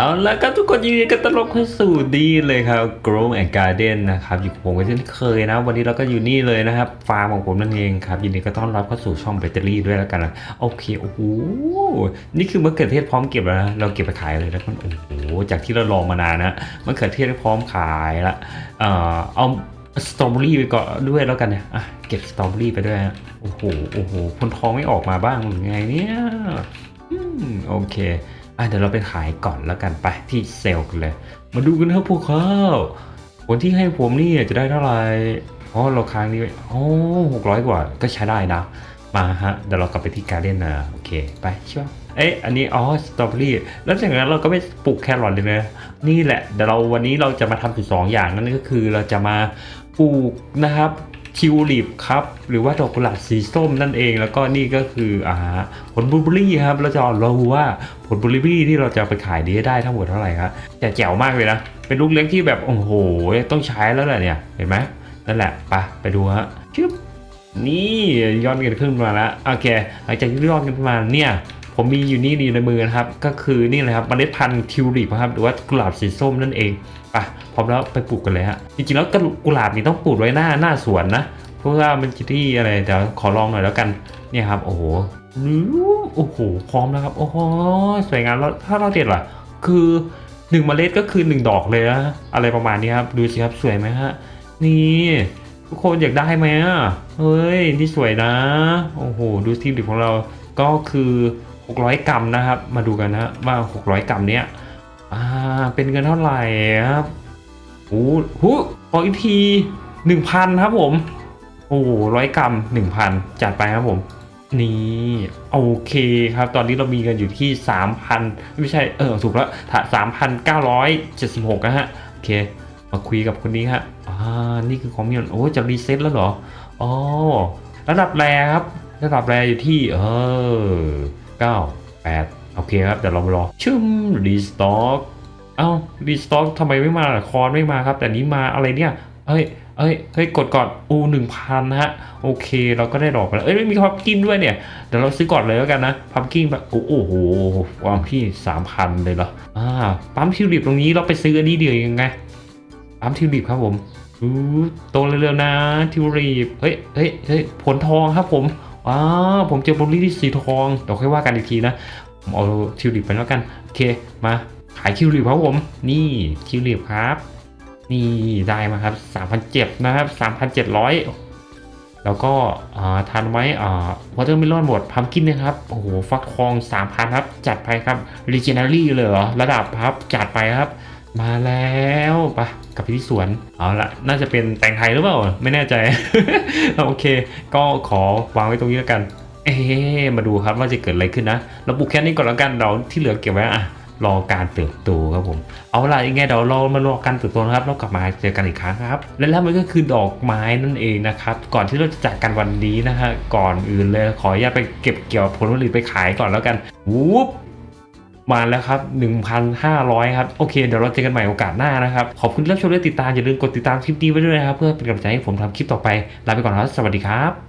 เอาละครับทุกคนยินดีกันต้อนรับเข้าสู่ดีเลยครับ Grow and Garden นะครับอยู่ผมกันเช่นเคยนะ วันนี้เราก็อยู่นี่เลยนะครับ ฟาร์มของผมนั่นเองครับ ยินดีก็ต้อนรับเข้าสู่ช่องแบตเตอรี่ด้วยแล้วกันนะโอเคโอ้โหนี่คือมะเขือเทศพร้อมเก็บแล้วนะเราเก็บไปขายเลยนะมันโอ้โหจากที่เราลองมานานนะมะเขือเทศพร้อมขายละเอ่อเอาสตรอเบอรี่ไปก่อนด้วยแล้วกันเนี่ยอะเก็บสตรอเบอรี่ไปด้วยโอ้โหโอ้โหคนท้องไม่ออกมาบ้างหรือไงเนี่ยอืมโอเค อะเดี๋ยวเราไปขายก่อนแล้วกันไปที่เซลล์กันเลย มาดูกันครับพวกเขาผลที่ให้ผมนี่จะได้เท่าไหร่อ๋อเราค้างนี้โอ้หกร้อยกว่าก็ใช้ได้นะ มาฮะเดี๋ยวเรากลับไปที่การเล่นนะโอเคไปเชื่อเอ๊ะอันนี้อ๋อสตรอเบอรี่แล้วจากนั้นเราก็ไม่ปลูกแครอทเลยนะนี่แหละเดี๋ยวเราวันนี้เราจะมาทำถึงสองอย่างนั่นก็คือเราจะมาปลูกนะครับ ทิวลิปครับ หรือว่าดอกกุหลาบสีส้มนั่นเอง แล้วก็นี่ก็คืออ่าผลบลูเบอรี่ครับเราจะเราว่าผลบลูเบอรี่ที่เราจะไปขายดีได้ทั้งหมดเท่าไหร่ครับแต่แจ๋วมากเลยนะ เป็นลูกเล็กที่แบบโอ้โหต้องใช้แล้วแหละเนี่ยเห็นไหมนั่นแหละไปไปดูฮะชึบนี่ย้อนกันขึ้นมาแล้วโอเค หลังจากที่ย้อนกันมาเนี่ย ผมมีอยู่นี่ดีในมือนะครับ ก็คือนี่เลยครับเมล็ดพันธุ์ทิวลิปครับหรือว่ากุหลาบสีส้มนั่นเองไปพร้อมแล้วไปปลูกกันเลยฮะจริงๆแล้วกุหลาบนี่ต้องปลูกไว้หน้าหน้าสวนนะเพราะว่ามันจะที่อะไรเดี๋ยวขอลองหน่อยแล้วกันเนี่ยครับ โอ้โหโอ้โหพร้อมแล้วครับโอ้โหสวยงามแล้วถ้าเราเด็ดล่ะ คือหนึ่งเมล็ดก็คือหนึ่งดอกเลยนะอะไรประมาณนี้ครับดูสิครับสวยไหมฮะนี่ทุกคนอยากได้ไหมอะเฮ้ยนี่สวยนะ โอ้โห ดูทีมดิบของเราก็คือ 600 กรัมนะครับ มาดูกันนะว่า 600 กรัมเนี้ยอ่าเป็นเงินเท่าไหร่ครับโอ้โหขออีกที1,000ครับผมโอ้ร้อยกรัม1,000 จัดไปครับผม นี่โอเคครับ ตอนนี้เรามีเงินอยู่ที่ 3,000 ไม่ใช่ เออ ถูกแล้ว3,976นะฮะ โอเค มาคุยกับคนนี้ฮะอ่านี่คือของมีโอ้จะรีเซ็ตแล้วเหรอ อ๋อ ระดับแรครับ ระดับแรอยู่ที่ เออ เก้าแปดโอเคครับเดี๋ยวเรารอชึมรีสต็อกเอ้ารีสต็อกทำไมไม่มาคอนไม่มาครับ แต่นี้มาอะไรเนี่ยเฮ้ยเฮ้ย เฮ้ย กดก่อนอูหนึ่งพันนะฮะ โอเค เราก็ได้ดอกไปแล้ว เอ้ย ไม่มีพับกินด้วยเนี่ย เดี๋ยวเราซื้อก่อนเลยแล้วกันนะ พับกิ้งแบบโอ้โหควางที่สามพันเลยเหรอ อ่า ปั๊มทิวลิปตรงนี้เราไปซื้ออันนี้เดียวยังไง ปั๊มทิวลิปครับผมอู้โตเร็วๆนะ ทิวลิป เฮ้ย เฮ้ย เฮ้ย ผลทองครับผม อ้าผมเจอบริที่สีทอง เดี๋ยวค่อยว่ากันอีกทีนะ ผมเอาทิวลิปไปแล้วกัน โอเค มาขายทิวลิปครับผม นี่ทิวลิปครับ นี่ได้มาครับ3,700นะครับ3,700 แล้วก็อ่าทานไว้อ่าวอเตอร์เมลอนหมดพัมกินนะครับ โอ้โห ฟักทอง 3,000 ครับ จัดไปครับ r e g e n a r y เลยเหรอ ระดับครับ จัดไปครับ มาแล้วไปกับไปที่สวนเอาละน่าจะเป็นแตงไทยหรือเปล่า ไม่แน่ใจ โอเค ก็ขอวางไว้ตรงนี้แล้วกัน เอ๊มาดูครับว่าจะเกิดอะไรขึ้นนะเราปลูกแค่นี้ก่อนแล้วกันเราที่เหลือเก็บไว้อะรอการเติบโตครับผม เอาล่ะยังไงเดี๋ยวเรามารอการเติบโตนะครับเรากลับมาเจอกันอีกครั้งครับ และแล้วมันก็คือดอกไม้นั่นเองนะครับ ก่อนที่เราจะจากกันวันนี้นะฮะก่อนอื่นเลยขออนุญาตไปเก็บเกี่ยวผลผลิตไปขายก่อนแล้วกันวูบ มาแล้วครับ 1,500 ครับ โอเค เดี๋ยวเราเจอกันใหม่โอกาสหน้านะครับ ขอบคุณที่รับชมและติดตามอย่าลืมกดติดตามคลิปนี้ไว้ด้วยนะครับ เพื่อเป็นกำลังใจให้ผมทำคลิปต่อไป ลาไปก่อนครับ สวัสดีครับ